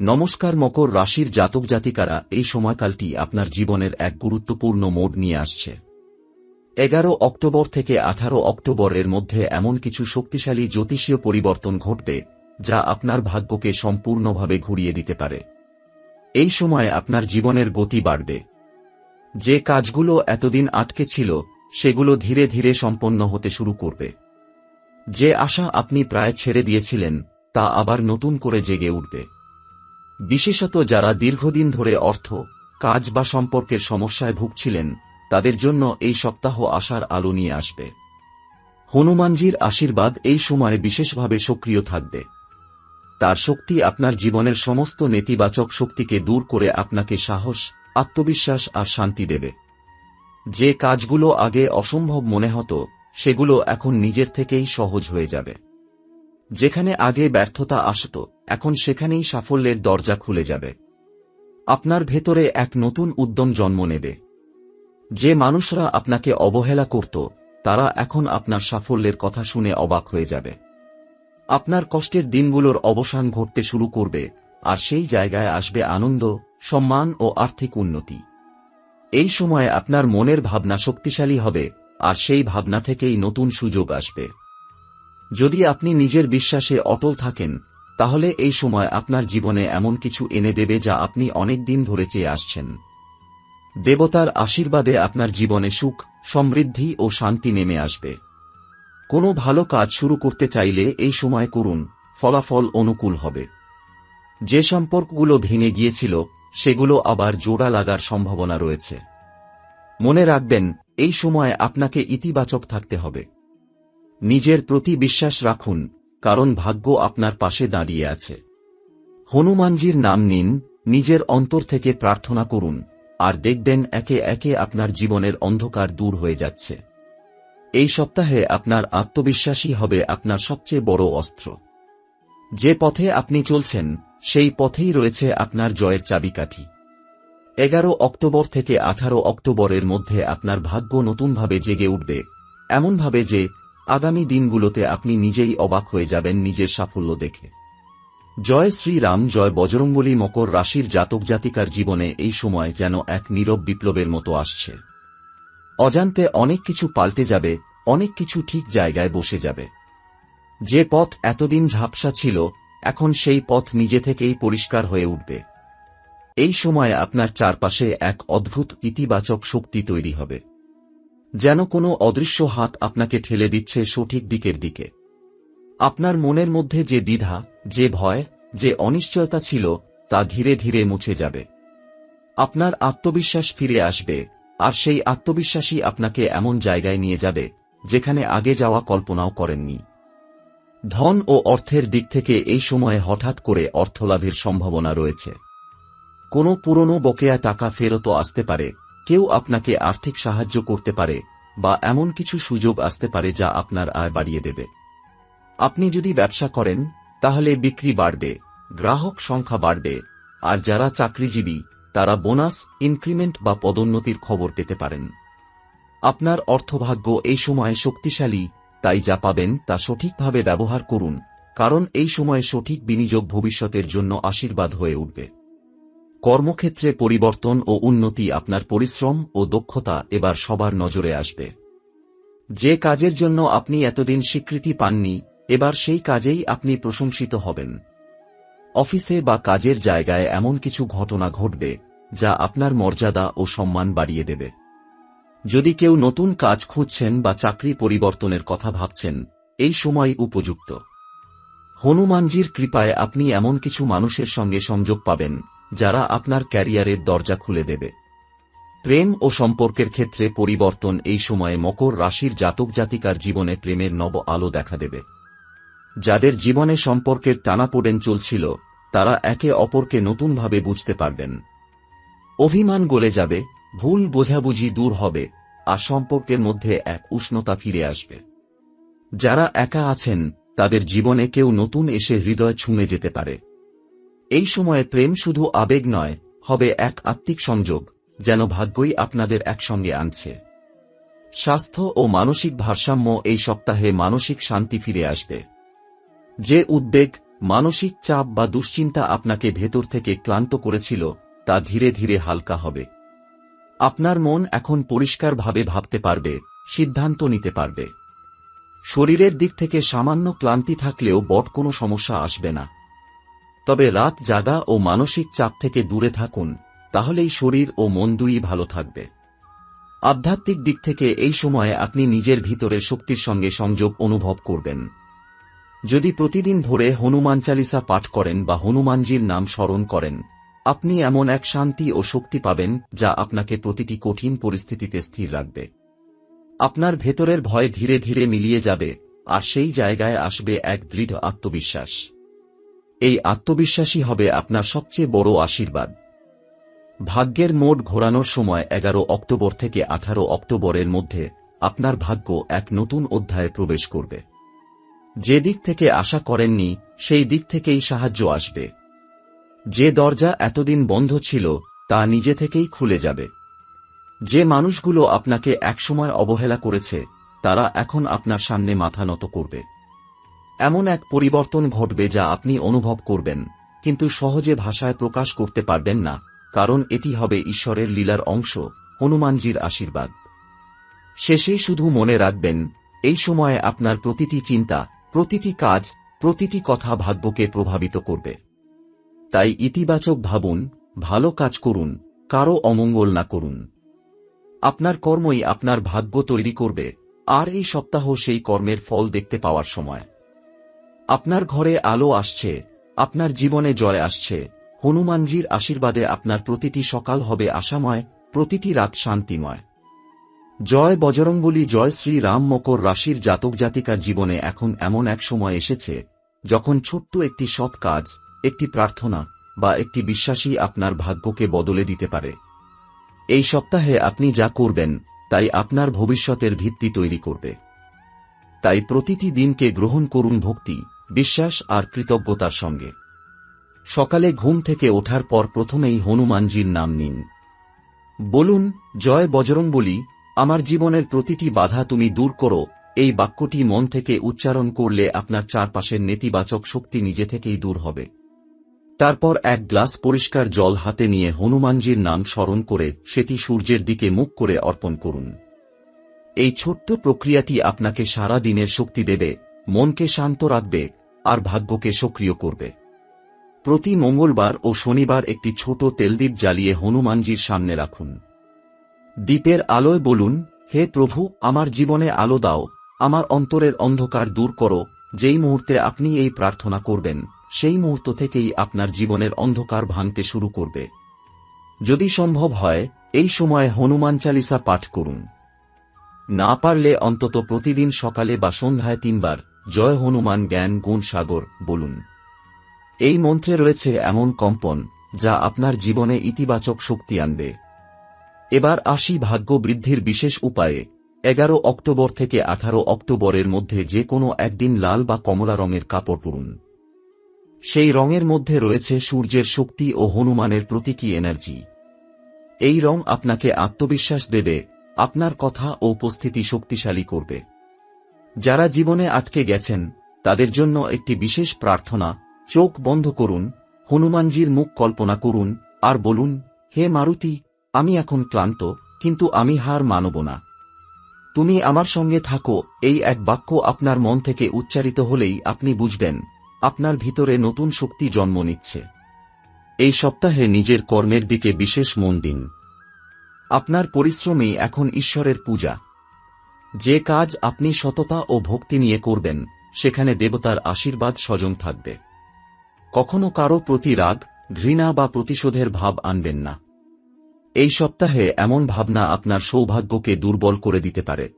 নমস্কার মকর রাশির জাতক জাতিকারা, এই সময়কালটি আপনার জীবনের এক গুরুত্বপূর্ণ মোড় নিয়ে আসছে। এগারো অক্টোবর থেকে আঠারো অক্টোবরের মধ্যে এমন কিছু শক্তিশালী জ্যোতিষীয় পরিবর্তন ঘটবে, যা আপনার ভাগ্যকে সম্পূর্ণভাবে ঘুরিয়ে দিতে পারে। এই সময় আপনার জীবনের গতি বাড়বে। যে কাজগুলো এতদিন আটকে ছিল, সেগুলো ধীরে ধীরে সম্পন্ন হতে শুরু করবে। যে আশা আপনি প্রায় ছেড়ে দিয়েছিলেন, তা আবার নতুন করে জেগে উঠবে। বিশেষত যারা দীর্ঘদিন ধরে অর্থ, কাজ বা সম্পর্কের সমস্যায় ভুগছিলেন, তাদের জন্য এই সপ্তাহ আশার আলো নিয়ে আসবে। হনুমানজির আশীর্বাদ এই সময় বিশেষভাবে সক্রিয় থাকবে। তার শক্তি আপনার জীবনের সমস্ত নেতিবাচক শক্তিকে দূর করে আপনাকে সাহস, আত্মবিশ্বাস আর শান্তি দেবে। যে কাজগুলো আগে অসম্ভব মনে হতো, সেগুলো এখন নিজের থেকেই সহজ হয়ে যাবে। যেখানে আগে ব্যর্থতা আসত এখন সেখানেই সাফল্যের দরজা খুলে যাবে। আপনার ভেতরে এক নতুন উদ্যম জন্ম নেবে। যে মানুষরা আপনাকে অবহেলা করত, তারা এখন আপনার সাফল্যের কথা শুনে অবাক হয়ে যাবে। আপনার কষ্টের দিনগুলোর অবসান ঘটতে শুরু করবে, আর সেই জায়গায় আসবে আনন্দ, সম্মান ও আর্থিক উন্নতি। এই সময়ে আপনার মনের ভাবনা শক্তিশালী হবে, আর সেই ভাবনা থেকেই নতুন সুযোগ আসবে। যদি আপনি নিজের বিশ্বাসে অটল থাকেন তাহলে এই সময় আপনার জীবনে এমন কিছু এনে দেবে যা আপনি অনেক দিন ধরে চেয়ে আসছেন। দেবতার আশীর্বাদে আপনার জীবনে সুখ, সমৃদ্ধি ও শান্তি নেমে আসবে। কোনো ভালো কাজ শুরু করতে চাইলে এই সময় করুন, ফলাফল অনুকূল হবে। যে সম্পর্কগুলো ভেঙে গিয়েছিল, সেগুলো আবার জোড়া লাগার সম্ভাবনা রয়েছে। মনে রাখবেন, এই সময় আপনাকে ইতিবাচক থাকতে হবে। নিজের প্রতি বিশ্বাস রাখুন কারণ ভাগ্য আপনার পাশে দাঁড়িয়ে আছে। হনুমানজির নাম নিন, নিজের অন্তর থেকে প্রার্থনা করুন, আর দেখবেন একে একে আপনার জীবনের অন্ধকার দূর হয়ে যাচ্ছে। এই সপ্তাহে আপনার আত্মবিশ্বাসী হবে আপনার সবচেয়ে বড় অস্ত্র। যে পথে আপনি চলছেন, সেই পথেই রয়েছে আপনার জয়ের চাবিকাঠি। এগারো অক্টোবর থেকে আঠারো অক্টোবরের মধ্যে আপনার ভাগ্য নতুনভাবে জেগে উঠবে। এমনভাবে যে আগামী দিনগুলোতে আপনি নিজেই অবাক হয়ে যাবেন নিজের সাফল্য দেখে। জয় শ্রীরাম জয় বজরঙ্গলী মকর রাশির জাতক জাতিকার জীবনে এই সময় যেন এক নীরব বিপ্লবের মতো আসছে। অজান্তে অনেক কিছু পাল্টে যাবে, অনেক কিছু ঠিক জায়গায় বসে যাবে। যে পথ এতদিন ঝাপসা ছিল, এখন সেই পথ নিজে থেকেই পরিষ্কার হয়ে উঠবে। এই সময় আপনার চারপাশে এক অদ্ভুত ইতিবাচক শক্তি তৈরি হবে। যেন কোনো অদৃশ্য হাত আপনাকে ঠেলে দিচ্ছে সঠিক দিকের দিকে। আপনার মনের মধ্যে যে দ্বিধা, যে ভয়, যে অনিশ্চয়তা ছিল, তা ধীরে ধীরে মুছে যাবে। আপনার আত্মবিশ্বাস ফিরে আসবে, আর সেই আত্মবিশ্বাসই আপনাকে এমন জায়গায় নিয়ে যাবে, যেখানে আগে যাওয়া কল্পনাও করেননি। ধন ও অর্থের দিক থেকে এই সময়ে হঠাৎ করে অর্থলাভের সম্ভাবনা রয়েছে। কোনো পুরনো বকেয়া টাকা ফেরতও আসতে পারে কেউ আপনাকে আর্থিক সাহায্য করতে পারে বা এমন কিছু সুযোগ আসতে পারে যা আপনার আয় বাড়িয়ে দেবে। আপনি যদি ব্যবসা করেন, তাহলে বিক্রি বাড়বে, গ্রাহক সংখ্যা বাড়বে, আর যারা চাকরিজীবী, তারা বোনাস, ইনক্রিমেন্ট বা পদোন্নতির খবর পেতে পারেন। আপনার অর্থভাগ্য এই সময়ে শক্তিশালী, তাই যা পাবেন তা সঠিকভাবে ব্যবহার করুন, কারণ এই সময়ে সঠিক বিনিয়োগ ভবিষ্যতের জন্য আশীর্বাদ হয়ে উঠবে। কর্মক্ষেত্রে পরিবর্তন ও উন্নতি আপনার পরিশ্রম ও দক্ষতা এবার সবার নজরে আসবে। যে কাজের জন্য আপনি এতদিন স্বীকৃতি পাননি, এবার সেই কাজেই আপনি প্রশংসিত হবেন। অফিসে বা কাজের জায়গায় এমন কিছু ঘটনা ঘটবে, যা আপনার মর্যাদা ও সম্মান বাড়িয়ে দেবে। যদি কেউ নতুন কাজ খুঁজছেন বা চাকরি পরিবর্তনের কথা ভাবছেন, এই সময় উপযুক্ত। হনুমানজির কৃপায় আপনি এমন কিছু মানুষের সঙ্গে সংযোগ পাবেন যারা আপনার ক্যারিয়ারের দরজা খুলে দেবে। প্রেম ও সম্পর্কের ক্ষেত্রে পরিবর্তন এই সময়ে মকর রাশির জাতক জাতিকার জীবনে প্রেমের নব আলো দেখা দেবে। যাদের জীবনে সম্পর্কের টানাপোড়েন চলছিল, তারা একে অপরকে নতুনভাবে বুঝতে পারবেন। অভিমান গলে যাবে, ভুল বোঝাবুঝি দূর হবে, আর সম্পর্কের মধ্যে এক উষ্ণতা ফিরে আসবে। যারা একা আছেন, তাদের জীবনে কেউ নতুন এসে হৃদয় ছুঁয়ে যেতে পারে। এই সময়ে প্রেম শুধু আবেগ নয়, হবে এক আত্মিক সংযোগ, যেন ভাগ্যই আপনাদের একসঙ্গে আনছে। স্বাস্থ্য ও মানসিক ভারসাম্য এই সপ্তাহে মানসিক শান্তি ফিরে আসবে। যে উদ্বেগ, মানসিক চাপ বা দুশ্চিন্তা আপনাকে ভেতর থেকে ক্লান্ত করেছিল, তা ধীরে ধীরে হালকা হবে। আপনার মন এখন পরিষ্কারভাবে ভাবতে পারবে, সিদ্ধান্ত নিতে পারবে। শরীরের দিক থেকে সামান্য ক্লান্তি থাকলেও বট কোনো সমস্যা আসবে না। তবে রাত জাগা ও মানসিক চাপ থেকে দূরে থাকুন, তাহলেই শরীর ও মন দুই ভালো থাকবে। আধ্যাত্মিক দিক থেকে এই সময়ে আপনি নিজের ভিতরের শক্তির সঙ্গে সংযোগ অনুভব করবেন। যদি প্রতিদিন ভোরে হনুমান চালিসা পাঠ করেন বা হনুমানজির নাম স্মরণ করেন, আপনি এমন এক শান্তি ও শক্তি পাবেন যা আপনাকে প্রতিটি কঠিন পরিস্থিতিতে স্থির রাখবে। আপনার ভেতরের ভয় ধীরে ধীরে মিলিয়ে যাবে, আর সেই জায়গায় আসবে এক দৃঢ় আত্মবিশ্বাস। এই আত্মবিশ্বাসী হবে আপনার সবচেয়ে বড় আশীর্বাদ। ভাগ্যের মোড় ঘোরানোর সময় এগারো অক্টোবর থেকে আঠারো অক্টোবরের মধ্যে আপনার ভাগ্য এক নতুন অধ্যায়ে প্রবেশ করবে। যে দিক থেকে আশা করেননি, সেই দিক থেকেই সাহায্য আসবে। যে দরজা এতদিন বন্ধ ছিল, তা নিজে থেকেই খুলে যাবে। যে মানুষগুলো আপনাকে একসময় অবহেলা করেছে, তারা এখন আপনার সামনে মাথা নত করবে। এমন এক পরিবর্তন ঘটবে যা আপনি অনুভব করবেন, কিন্তু সহজে ভাষায় প্রকাশ করতে পারবেন না, কারণ এটি হবে ঈশ্বরের লীলার অংশ, হনুমানজির আশীর্বাদ। শেষে শুধু মনে রাখবেন, এই সময়ে আপনার প্রতিটি চিন্তা, প্রতিটি কাজ, প্রতিটি কথা ভাগ্যকে প্রভাবিত করবে। তাই ইতিবাচক ভাবুন, ভালো কাজ করুন, কারও অমঙ্গল না করুন। আপনার কর্মই আপনার ভাগ্য তৈরি করবে, আর এই সপ্তাহ সেই কর্মের ফল দেখতে পাওয়ার সময়। আপনার ঘরে আলো আসছে, আপনার জীবনে জয় আসছে। হনুমানজির আশীর্বাদে আপনার প্রতিটি সকাল হবে আশাময়, প্রতিটি রাত শান্তিময়। জয় বজরঙ্গলী জয় শ্রী রাম মকর রাশির জাতক জাতিকার জীবনে এখন এমন এক সময় এসেছে, যখন ছোট্ট একটি সৎ কাজ, একটি প্রার্থনা বা একটি বিশ্বাসী আপনার ভাগ্যকে বদলে দিতে পারে। এই সপ্তাহে আপনি যা করবেন, তাই আপনার ভবিষ্যতের ভিত্তি তৈরি করবে। তাই প্রতিটি দিনকে গ্রহণ করুন ভক্তি। বিশ্বাস আর কৃতজ্ঞতার সঙ্গে। সকালে ঘুম থেকে ওঠার পর প্রথমেই হনুমানজির নাম নিন। বলুন, জয় বজরং বলি, আমার জীবনের প্রতিটি বাধা তুমি দূর করো, এই বাক্যটি মন থেকে উচ্চারণ করলে আপনার চারপাশের নেতিবাচক শক্তি নিজে থেকেই দূর হবে। তারপর এক গ্লাস পরিষ্কার জল হাতে নিয়ে হনুমানজির নাম স্মরণ করে সেটি সূর্যের দিকে মুখ করে অর্পণ করুন। এই ছোট্ট প্রক্রিয়াটি আপনাকে সারা দিনের শক্তি দেবে, মনকে শান্ত রাখবে আর ভাগ্যকে সক্রিয় করবে। প্রতি মঙ্গলবার ও শনিবার একটি ছোট তেলদ্বীপ জ্বালিয়ে হনুমানজির সামনে রাখুন। দ্বীপের আলোয় বলুন, হে প্রভু, আমার জীবনে আলো দাও, আমার অন্তরের অন্ধকার দূর করো, যেই মুহূর্তে আপনি এই প্রার্থনা করবেন, সেই মুহূর্ত থেকেই আপনার জীবনের অন্ধকার ভাঙতে শুরু করবে। যদি সম্ভব হয়, এই সময় হনুমান চালিসা পাঠ করুন। না পারলে অন্তত প্রতিদিন সকালে বা সন্ধ্যায় তিনবার জয় হনুমান জ্ঞান গুণ সাগর বলুন। এই মন্ত্রে রয়েছে এমন কম্পন, যা আপনার জীবনে ইতিবাচক শক্তি আনবে। এবার আসি ভাগ্য বৃদ্ধির বিশেষ উপায়ে, এগারো অক্টোবর থেকে আঠারো অক্টোবরের মধ্যে যে কোনো একদিন লাল বা কমলা রঙের কাপড় পরুন। সেই রঙের মধ্যে রয়েছে সূর্যের শক্তি ও হনুমানের প্রতীকী এনার্জি। এই রং আপনাকে আত্মবিশ্বাস দেবে, আপনার কথা ও উপস্থিতি শক্তিশালী করবে। যারা জীবনে আটকে গেছেন, তাদের জন্য একটি বিশেষ প্রার্থনা, চোখ বন্ধ করুন, হনুমানজির মুখ কল্পনা করুন, আর বলুন, হে মারুতি, আমি এখন ক্লান্ত, কিন্তু আমি হার মানব না। তুমি আমার সঙ্গে থাকো, এই এক বাক্য আপনার মন থেকে উচ্চারিত হলেই আপনি বুঝবেন, আপনার ভিতরে নতুন শক্তি জন্ম নিচ্ছে। এই সপ্তাহে নিজের কর্মের দিকে বিশেষ মন দিন। আপনার পরিশ্রমেই এখন ঈশ্বরের পূজা। যে কাজ আপনি সততা ও ভক্তি নিয়ে করবেন, সেখানে দেবতার আশীর্বাদ স্বজন থাকবে। কখনো কারও প্রতি রাগ, ঘৃণা বা প্রতিশোধের ভাব আনবেন না। এই সপ্তাহে এমন ভাবনা আপনার সৌভাগ্যকে দুর্বল করে দিতে পারে।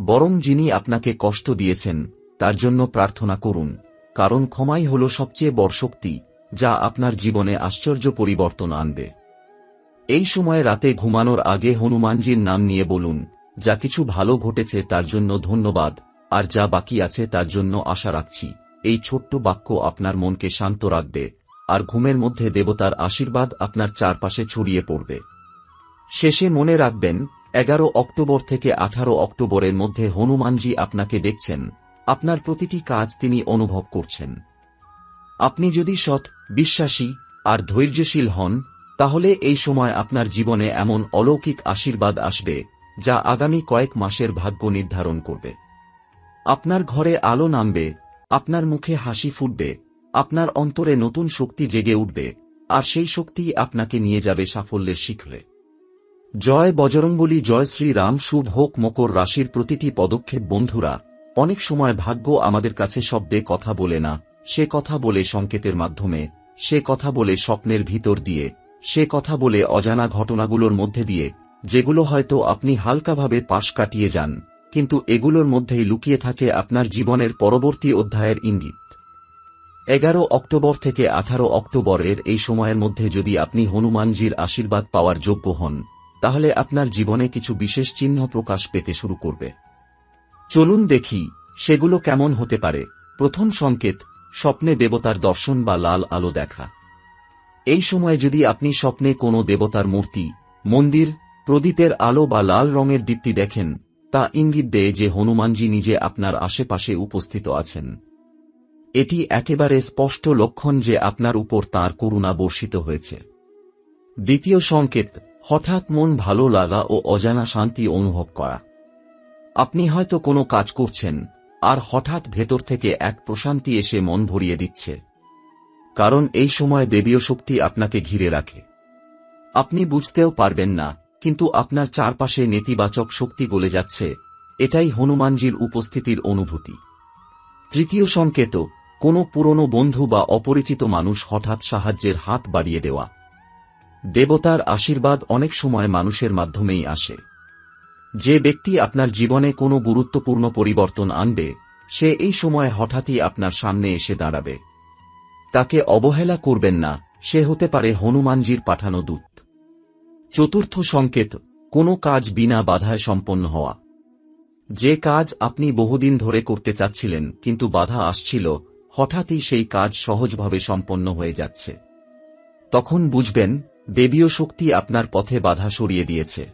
বরং যিনি আপনাকে কষ্ট দিয়েছেন, তার জন্য প্রার্থনা করুন, কারণ ক্ষমাই হল সবচেয়ে বড় শক্তি, যা আপনার জীবনে আশ্চর্য পরিবর্তন আনবে। এই সময় রাতে ঘুমানোর আগে হনুমানজির নাম নিয়ে বলুন যা কিছু ভালো ঘটেছে তার জন্য ধন্যবাদ, আর যা বাকি আছে তার জন্য আশা রাখছি। এই ছোট্ট বাক্য আপনার মনকে শান্ত রাখবে, আর ঘুমের মধ্যে দেবতার আশীর্বাদ আপনার চারপাশে ছড়িয়ে পড়বে। শেষে মনে রাখবেন, এগারো অক্টোবর থেকে আঠারো অক্টোবরের মধ্যে হনুমানজি আপনাকে দেখছেন। আপনার প্রতিটি কাজ তিনি অনুভব করছেন। আপনি যদি সৎ, বিশ্বাসী, আর ধৈর্যশীল হন, তাহলে এই সময় আপনার জীবনে এমন অলৌকিক আশীর্বাদ আসবে যা আগামী কয়েক মাসের ভাগ্য নির্ধারণ করবে। আপনার ঘরে আলো নামবে, আপনার মুখে হাসি ফুটবে, আপনার অন্তরে নতুন শক্তি জেগে উঠবে, আর সেই শক্তি আপনাকে নিয়ে যাবে সাফল্যের শিখরে। জয় বজরঙ্গলী জয় শ্রীরাম, শুভ হোক মকর রাশির প্রতিটি পদক্ষেপ। বন্ধুরা, অনেক সময় ভাগ্য আমাদের কাছে শব্দে কথা বলে না, সে কথা বলে সংকেতের মাধ্যমে, সে কথা বলে স্বপ্নের ভিতর দিয়ে, সে কথা বলে অজানা ঘটনাগুলোর মধ্যে দিয়ে যেগুলো হয়তো আপনি হালকাভাবে পাশ কাটিয়ে যান, কিন্তু এগুলোর মধ্যেই লুকিয়ে থাকে আপনার জীবনের পরবর্তী অধ্যায়ের ইঙ্গিত। এগারো অক্টোবর থেকে আঠারো অক্টোবরের এই সময়ের মধ্যে যদি আপনি হনুমানজির আশীর্বাদ পাওয়ার যোগ্য হন, তাহলে আপনার জীবনে কিছু বিশেষ চিহ্ন প্রকাশ পেতে শুরু করবে। চলুন দেখি সেগুলো কেমন হতে পারে। প্রথম সংকেত, স্বপ্নে দেবতার দর্শন বা লাল আলো দেখা। এই সময় যদি আপনি স্বপ্নে কোনো দেবতার মূর্তি, মন্দির প্রদীপের আলো বা লাল রঙের দীপ্তি দেখেন, তা ইঙ্গিত দেয় যে হনুমানজি নিজে আপনার আশেপাশে উপস্থিত আছেন। এটি একেবারে স্পষ্ট লক্ষণ যে আপনার উপর তার করুণা বর্ষিত হয়েছে। দ্বিতীয় সংকেত, হঠাৎ মন ভালো লাগা ও অজানা শান্তি অনুভব করা। আপনি হয়তো কোনো কাজ করছেন, আর হঠাৎ ভেতর থেকে এক প্রশান্তি এসে মন ভরিয়ে দিচ্ছে। কারণ এই সময় দেবীয় শক্তি আপনাকে ঘিরে রাখে। আপনি বুঝতেও পারবেন না কিন্তু আপনার চারপাশে নেতিবাচক শক্তি গলে যাচ্ছে। এটাই হনুমানজির উপস্থিতির অনুভূতি। তৃতীয় সংকেত, কোনো পুরনো বন্ধু বা অপরিচিত মানুষ হঠাৎ সাহায্যের হাত বাড়িয়ে দেওয়া। দেবতার আশীর্বাদ অনেক সময় মানুষের মাধ্যমেই আসে। যে ব্যক্তি আপনার জীবনে কোনো গুরুত্বপূর্ণ পরিবর্তন আনবে, সে এই সময় হঠাৎই আপনার সামনে এসে দাঁড়াবে। তাকে অবহেলা করবেন না, সে হতে পারে হনুমানজির পাঠানো দূত। চতুর্থ সংকেত, কোনো কাজ বিনা বাধায় সম্পন্ন হওয়া। যে কাজ আপনি বহুদিন ধরে করতে চাচ্ছিলেন, কিন্তু বাধা আসছিল, হঠাৎই সেই কাজ সহজভাবে সম্পন্ন হয়ে যাচ্ছে। তখন বুঝবেন, দেবীয় শক্তি আপনার পথে বাধা সরিয়ে দিয়েছে।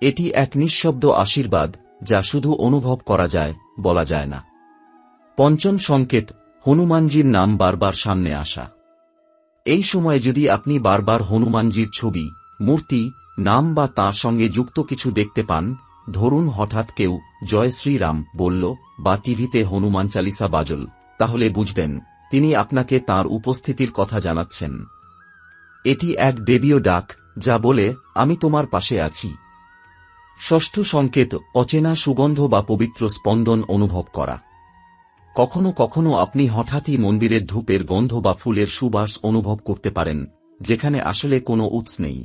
এটি এক নিঃশব্দ আশীর্বাদ, যা শুধু অনুভব করা যায়, বলা যায় না। পঞ্চম সংকেত, হনুমানজির নাম বারবার সামনে আসা। এই সময় যদি আপনি বারবার হনুমানজির ছবি মূর্তি, নাম বা তার সঙ্গে যুক্ত কিছু দেখতে পান, ধরুন হঠাৎ কেউ, জয় শ্রীরাম, বলল, বা টিভিতে হনুমান চালিসা বাজল। তাহলে বুঝবেন, তিনি আপনাকে তার উপস্থিতির কথা জানাচ্ছেন। এটি এক দেবীয় ডাক, যা বলে, আমি তোমার পাশে আছি। ষষ্ঠ সংকেত, অচেনা সুগন্ধ বা পবিত্র স্পন্দন অনুভব করা। কখনো কখনো আপনি হঠাৎই মন্দিরের ধূপের গন্ধ বা ফুলের সুবাস অনুভব করতে পারেন, যেখানে আসলে কোনো উৎস নেই।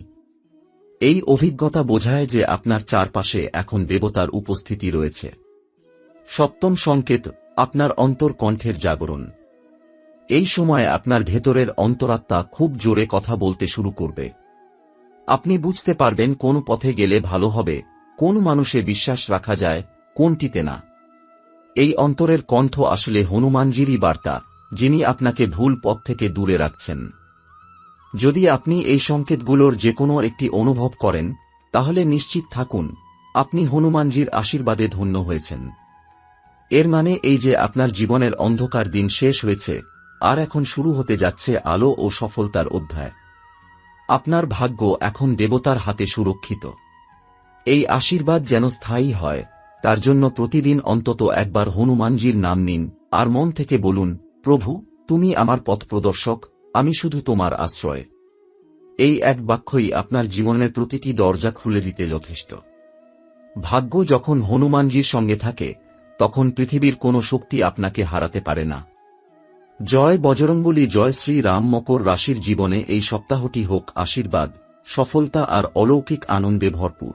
এই অভিজ্ঞতা বোঝায় যে আপনার চারপাশে এখন দেবতার উপস্থিতি রয়েছে। সপ্তম সংকেত, আপনার অন্তর কণ্ঠের জাগরণ। এই সময় আপনার ভেতরের অন্তরাত্মা খুব জোরে কথা বলতে শুরু করবে। আপনি বুঝতে পারবেন কোন পথে গেলে ভালো হবে, কোন মানুষে বিশ্বাস রাখা যায়, কোনটিতে না। এই অন্তরের কণ্ঠ আসলে হনুমানজিরই বার্তা, যিনি আপনাকে ভুল পথ থেকে দূরে রাখছেন। যদি আপনি এই সংকেতগুলোর যে কোনো একটি অনুভব করেন, তাহলে নিশ্চিত থাকুন, আপনি হনুমানজির আশীর্বাদে ধন্য হয়েছেন। এর মানে এই যে আপনার জীবনের অন্ধকার দিন শেষ হয়েছে, আর এখন শুরু হতে যাচ্ছে আলো ও সফলতার অধ্যায়। আপনার ভাগ্য এখন দেবতার হাতে সুরক্ষিত। এই আশীর্বাদ যেন স্থায়ী হয়, তার জন্য প্রতিদিন অন্তত একবার হনুমানজির নাম নিন, আর মন থেকে বলুন, প্রভু, তুমি আমার পথ প্রদর্শক আমি শুধু তোমার আশ্রয়। এই এক বাক্যই আপনার জীবনের প্রতিটি দরজা খুলে দিতে যথেষ্ট। ভাগ্য যখন হনুমানজির সঙ্গে থাকে, তখন পৃথিবীর কোনো শক্তি আপনাকে হারাতে পারে না। জয় বজরঙ্গলী জয় শ্রী রাম মকর রাশির জীবনে এই সপ্তাহটি হোক আশীর্বাদ, সফলতা আর অলৌকিক আনন্দে ভরপুর।